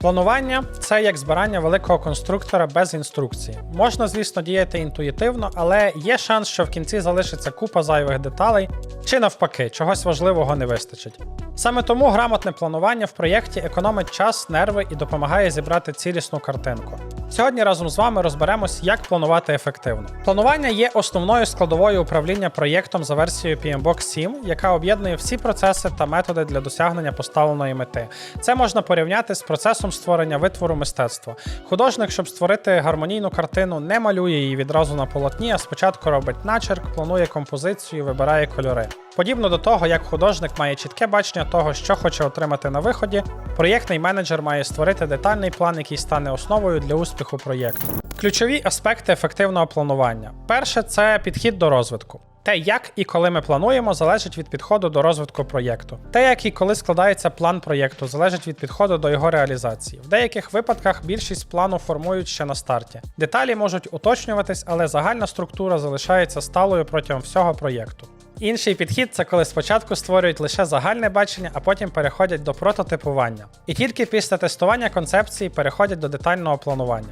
Планування це як збирання великого конструктора без інструкції. Можна, звісно, діяти інтуїтивно, але є шанс, що в кінці залишиться купа зайвих деталей, чи навпаки, чогось важливого не вистачить. Саме тому грамотне планування в проєкті економить час, нерви і допомагає зібрати цілісну картинку. Сьогодні разом з вами розберемось, як планувати ефективно. Планування є основною складовою управління проєктом за версією PMBOK 7, яка об'єднує всі процеси та методи для досягнення поставленої мети. Це можна порівняти з процесом створення витвору мистецтва. Художник, щоб створити гармонійну картину, не малює її відразу на полотні, а спочатку робить начерк, планує композицію, вибирає кольори. Подібно до того, як художник має чітке бачення того, що хоче отримати на виході, проєктний менеджер має створити детальний план, який стане основою для успіху проєкту. Ключові аспекти ефективного планування: перше це підхід до розвитку. Те, як і коли ми плануємо, залежить від підходу до розвитку проєкту. Те, як і коли складається план проєкту, залежить від підходу до його реалізації. В деяких випадках більшість плану формують ще на старті. Деталі можуть уточнюватись, але загальна структура залишається сталою протягом всього проєкту. Інший підхід це коли спочатку створюють лише загальне бачення, а потім переходять до прототипування. І тільки після тестування концепції переходять до детального планування.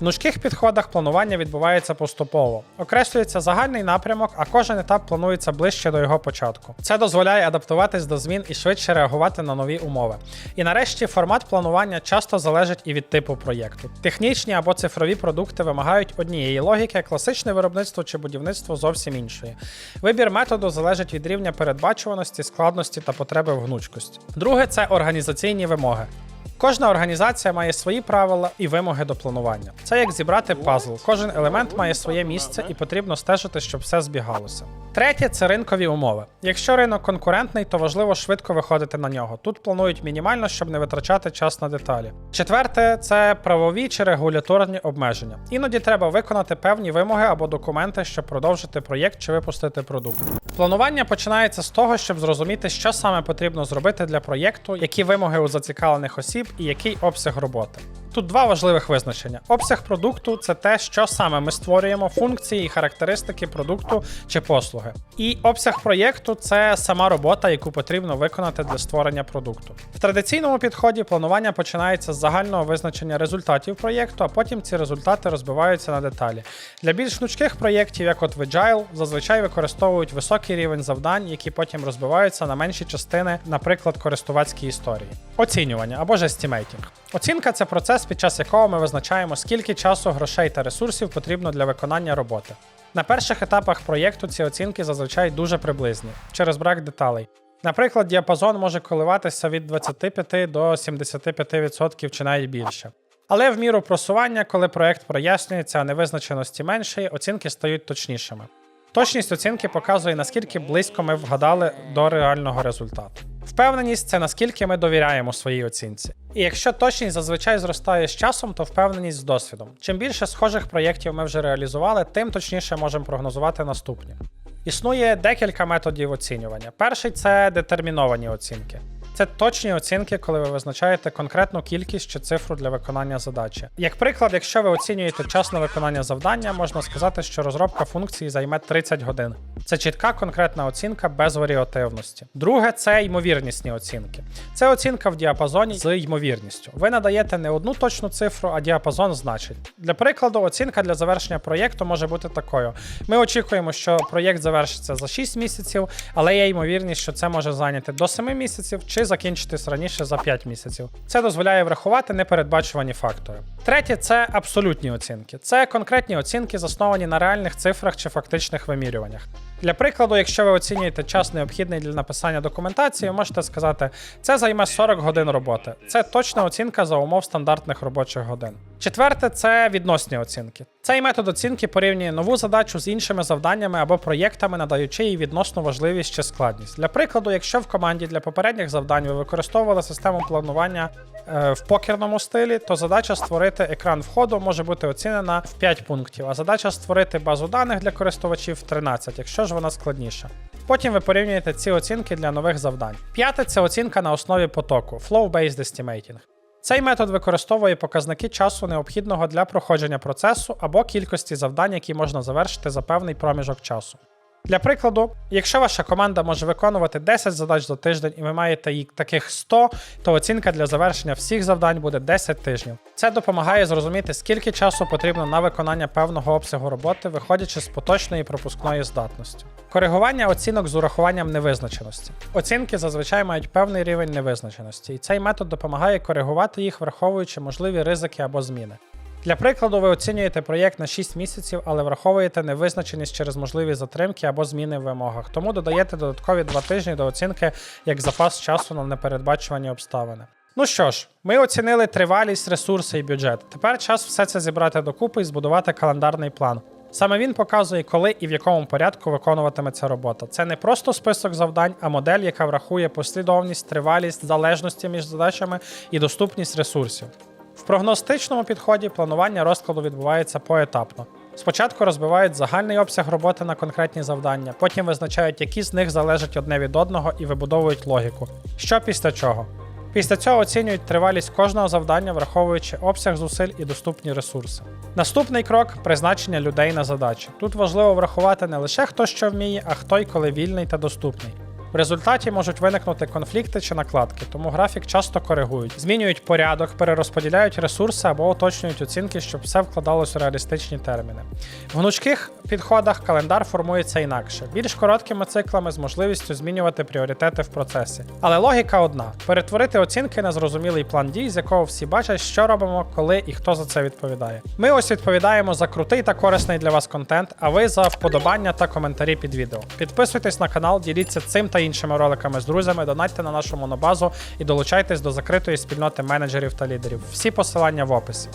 В нужких підходах планування відбувається поступово. Окреслюється загальний напрямок, а кожен етап планується ближче до його початку. Це дозволяє адаптуватись до змін і швидше реагувати на нові умови. І нарешті формат планування часто залежить і від типу проєкту. Технічні або цифрові продукти вимагають однієї логіки, класичне виробництво чи будівництво зовсім іншої. Вибір методу залежить від рівня передбачуваності, складності та потреби в гнучкості. Друге це організаційні вимоги. Кожна організація має свої правила і вимоги до планування. Це як зібрати пазл. Кожен елемент має своє місце і потрібно стежити, щоб все збігалося. Третє це ринкові умови. Якщо ринок конкурентний, то важливо швидко виходити на нього. Тут планують мінімально, щоб не витрачати час на деталі. Четверте це правові чи регуляторні обмеження. Іноді треба виконати певні вимоги або документи, щоб продовжити проєкт чи випустити продукт. Планування починається з того, щоб зрозуміти, що саме потрібно зробити для проєкту, які вимоги у зацікавлених осіб і який обсяг роботи. Тут два важливих визначення: обсяг продукту це те, що саме ми створюємо, функції і характеристики продукту чи послуги. І обсяг проєкту це сама робота, яку потрібно виконати для створення продукту. В традиційному підході планування починається з загального визначення результатів проєкту, а потім ці результати розбиваються на деталі. Для більш гнучких проєктів, як от в зазвичай використовують високий рівень завдань, які потім розбиваються на менші частини, наприклад, користувацькі історії. Оцінювання або ж естімейтінг. Оцінка це процес, під час якого ми визначаємо, скільки часу, грошей та ресурсів потрібно для виконання роботи. На перших етапах проєкту ці оцінки зазвичай дуже приблизні через брак деталей. Наприклад, діапазон може коливатися від 25 до 75% чи навіть більше. Але в міру просування, коли проєкт прояснюється, а невизначеності меншої, оцінки стають точнішими. Точність оцінки показує, наскільки близько ми вгадали до реального результату. Впевненість це наскільки ми довіряємо своїй оцінці. І якщо точність зазвичай зростає з часом, то впевненість з досвідом. Чим більше схожих проєктів ми вже реалізували, тим точніше можемо прогнозувати наступні. Існує декілька методів оцінювання. Перший це детерміновані оцінки. Це точні оцінки, коли ви визначаєте конкретну кількість чи цифру для виконання задачі. Як приклад, якщо ви оцінюєте час на виконання завдання, можна сказати, що розробка функції займе 30 годин. Це чітка конкретна оцінка без варіативності. Друге це ймовірнісні оцінки. Це оцінка в діапазоні з ймовірністю. Ви надаєте не одну точну цифру, а діапазон значень. Для прикладу, оцінка для завершення проєкту може бути такою: ми очікуємо, що проєкт завершиться за 6 місяців, але є ймовірність, що це може зайняти до 7 місяців чи закінчитись раніше за 5 місяців. Це дозволяє врахувати непередбачувані фактори. Третє це абсолютні оцінки. Це конкретні оцінки, засновані на реальних цифрах чи фактичних вимірюваннях. Для прикладу, якщо ви оцінюєте час необхідний для написання документації, можете сказати, це займе 40 годин роботи. Це точна оцінка за умов стандартних робочих годин. Четверте це відносні оцінки. Цей метод оцінки порівнює нову задачу з іншими завданнями або проєктами, надаючи їй відносну важливість чи складність. Для прикладу, якщо в команді для попередніх завдань ви використовували систему планування е, в покерному стилі, то задача створити екран входу може бути оцінена в 5 пунктів, а задача створити базу даних для користувачів в 13, якщо ж вона складніша. Потім ви порівнюєте ці оцінки для нових завдань. П'яте це оцінка на основі потоку Flow-Based Estimating. Цей метод використовує показники часу, необхідного для проходження процесу або кількості завдань, які можна завершити за певний проміжок часу. Для прикладу, якщо ваша команда може виконувати 10 задач за тиждень і ви маєте їх таких 100, то оцінка для завершення всіх завдань буде 10 тижнів. Це допомагає зрозуміти, скільки часу потрібно на виконання певного обсягу роботи, виходячи з поточної пропускної здатності. Коригування оцінок з урахуванням невизначеності. Оцінки зазвичай мають певний рівень невизначеності, і цей метод допомагає коригувати їх, враховуючи можливі ризики або зміни. Для прикладу, ви оцінюєте проєкт на 6 місяців, але враховуєте невизначеність через можливі затримки або зміни в вимогах, тому додаєте додаткові 2 тижні до оцінки як запас часу на непередбачувані обставини. Ну що ж, ми оцінили тривалість, ресурси і бюджет. Тепер час все це зібрати докупи і збудувати календарний план. Саме він показує, коли і в якому порядку виконуватиметься робота. Це не просто список завдань, а модель, яка врахує послідовність, тривалість, залежності між задачами і доступність ресурсів. В прогностичному підході планування розкладу відбувається поетапно. Спочатку розбивають загальний обсяг роботи на конкретні завдання, потім визначають, які з них залежать одне від одного і вибудовують логіку. Що після чого? Після цього оцінюють тривалість кожного завдання, враховуючи обсяг зусиль і доступні ресурси. Наступний крок призначення людей на задачі. Тут важливо врахувати не лише хто що вміє, а хто й коли вільний та доступний. В результаті можуть виникнути конфлікти чи накладки, тому графік часто коригують, змінюють порядок, перерозподіляють ресурси або уточнюють оцінки, щоб все вкладалось у реалістичні терміни. В гнучких підходах календар формується інакше, більш короткими циклами з можливістю змінювати пріоритети в процесі. Але логіка одна: перетворити оцінки на зрозумілий план дій, з якого всі бачать, що робимо, коли і хто за це відповідає. Ми ось відповідаємо за крутий та корисний для вас контент, а ви за вподобання та коментарі під відео. Підписуйтесь на канал, діліться цим та іншими роликами з друзями, донатьте на нашу монобазу і долучайтесь до закритої спільноти менеджерів та лідерів. Всі посилання в описі.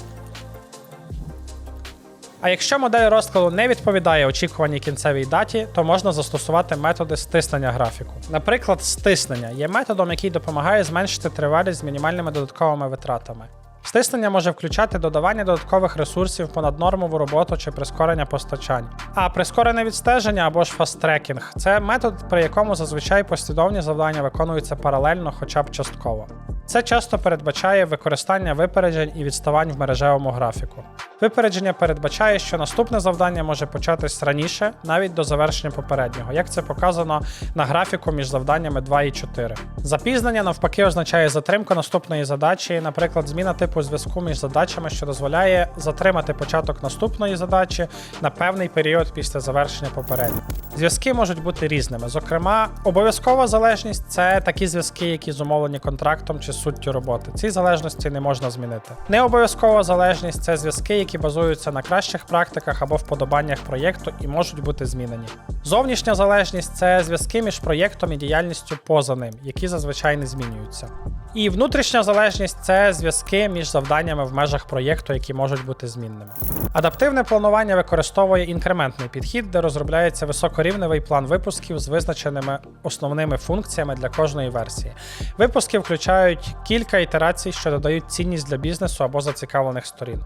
А якщо модель розкладу не відповідає очікуваній кінцевій даті, то можна застосувати методи стиснення графіку. Наприклад, стиснення є методом, який допомагає зменшити тривалість з мінімальними додатковими витратами. Стиснення може включати додавання додаткових ресурсів, понад нормову роботу чи прискорення постачань. А прискорене відстеження або ж фасттрекінг це метод, при якому зазвичай послідовні завдання виконуються паралельно, хоча б частково. Це часто передбачає використання випереджень і відставань в мережевому графіку. Випередження передбачає, що наступне завдання може початись раніше, навіть до завершення попереднього, як це показано на графіку між завданнями 2 і 4. Запізнення навпаки означає затримку наступної задачі, наприклад, зміна типу зв'язку між задачами, що дозволяє затримати початок наступної задачі на певний період після завершення попередньої. Зв'язки можуть бути різними. Зокрема, обов'язкова залежність це такі зв'язки, які зумовлені контрактом чи суттю роботи. Ці залежності не можна змінити. Необов'язкова залежність це зв'язки, які базуються на кращих практиках або вподобаннях проєкту і можуть бути змінені. Зовнішня залежність це зв'язки між проєктом і діяльністю поза ним, які зазвичай не змінюються. І внутрішня залежність це зв'язки між завданнями в межах проєкту, які можуть бути змінними. Адаптивне планування використовує інкрементний підхід, де розробляється високорівневий план випусків з визначеними основними функціями для кожної версії. Випуски включають кілька ітерацій, що додають цінність для бізнесу або зацікавлених сторін.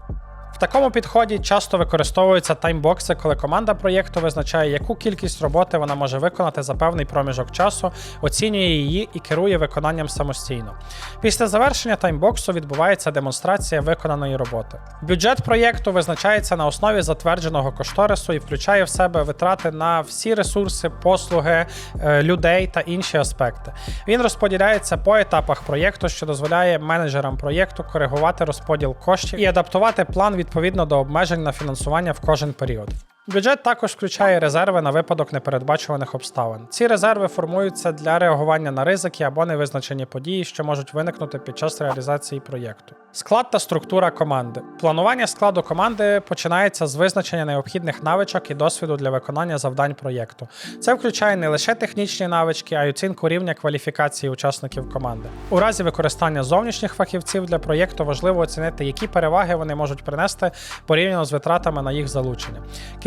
Такому підході часто використовуються таймбокси, коли команда проєкту визначає, яку кількість роботи вона може виконати за певний проміжок часу, оцінює її і керує виконанням самостійно. Після завершення таймбоксу відбувається демонстрація виконаної роботи. Бюджет проєкту визначається на основі затвердженого кошторису і включає в себе витрати на всі ресурси, послуги, е, людей та інші аспекти. Він розподіляється по етапах проєкту, що дозволяє менеджерам проєкту коригувати розподіл коштів і адаптувати план відповідно до обмежень на фінансування в кожен період. Бюджет також включає резерви на випадок непередбачуваних обставин. Ці резерви формуються для реагування на ризики або невизначені події, що можуть виникнути під час реалізації проєкту. Склад та структура команди. Планування складу команди починається з визначення необхідних навичок і досвіду для виконання завдань проєкту. Це включає не лише технічні навички, а й оцінку рівня кваліфікації учасників команди. У разі використання зовнішніх фахівців для проєкту важливо оцінити, які переваги вони можуть принести порівняно з витратами на їх залучення.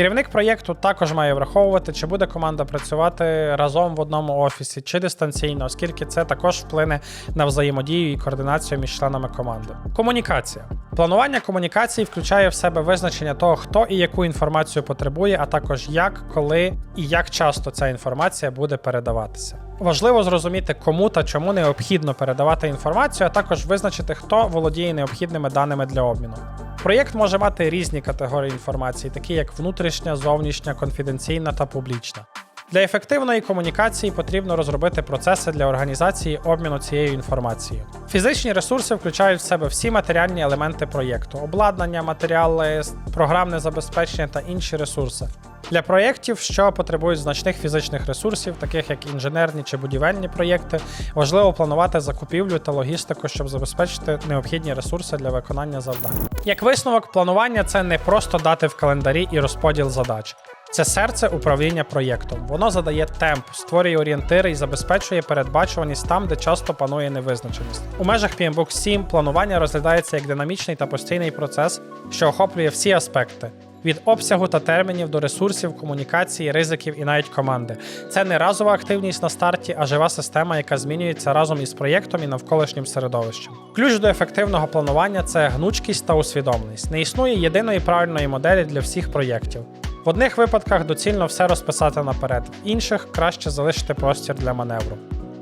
Керівник проєкту також має враховувати, чи буде команда працювати разом в одному офісі чи дистанційно, оскільки це також вплине на взаємодію і координацію між членами команди. Комунікація. Планування комунікації включає в себе визначення того, хто і яку інформацію потребує, а також як, коли і як часто ця інформація буде передаватися. Важливо зрозуміти, кому та чому необхідно передавати інформацію, а також визначити, хто володіє необхідними даними для обміну. Проєкт може мати різні категорії інформації, такі як внутрішня, зовнішня, конфіденційна та публічна. Для ефективної комунікації потрібно розробити процеси для організації обміну цією інформацією. Фізичні ресурси включають в себе всі матеріальні елементи проєкту: обладнання, матеріали, програмне забезпечення та інші ресурси. Для проєктів, що потребують значних фізичних ресурсів, таких як інженерні чи будівельні проєкти, важливо планувати закупівлю та логістику, щоб забезпечити необхідні ресурси для виконання завдань. Як висновок, планування це не просто дати в календарі і розподіл задач. Це серце управління проєктом. Воно задає темп, створює орієнтири і забезпечує передбачуваність там, де часто панує невизначеність. У межах PMBOK 7 планування розглядається як динамічний та постійний процес, що охоплює всі аспекти. Від обсягу та термінів до ресурсів, комунікації, ризиків і навіть команди. Це не разова активність на старті, а жива система, яка змінюється разом із проєктом і навколишнім середовищем. Ключ до ефективного планування це гнучкість та усвідомленість. Не існує єдиної правильної моделі для всіх проєктів. В одних випадках доцільно все розписати наперед, в інших краще залишити простір для маневру.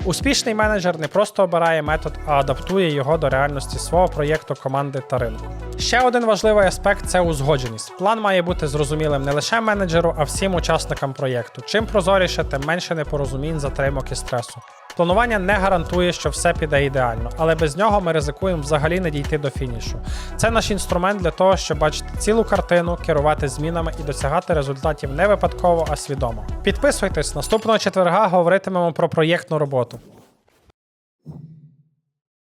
Успішний менеджер не просто обирає метод, а адаптує його до реальності свого проєкту, команди та ринку. Ще один важливий аспект це узгодженість. План має бути зрозумілим не лише менеджеру, а всім учасникам проєкту. Чим прозоріше, тим менше непорозумінь, затримок і стресу. Планування не гарантує, що все піде ідеально, але без нього ми ризикуємо взагалі не дійти до фінішу. Це наш інструмент для того, щоб бачити цілу картину, керувати змінами і досягати результатів не випадково, а свідомо. Підписуйтесь, наступного четверга говоритимемо про проєктну роботу.